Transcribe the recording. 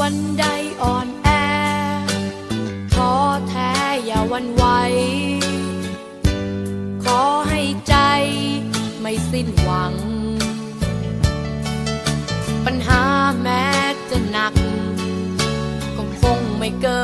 วันใดอ่อนแอท้อแท้อย่าวันไหว ขอให้ใจไม่สิ้นหวัง ปัญหาแม้จะหนัก ก็คงไม่เกิด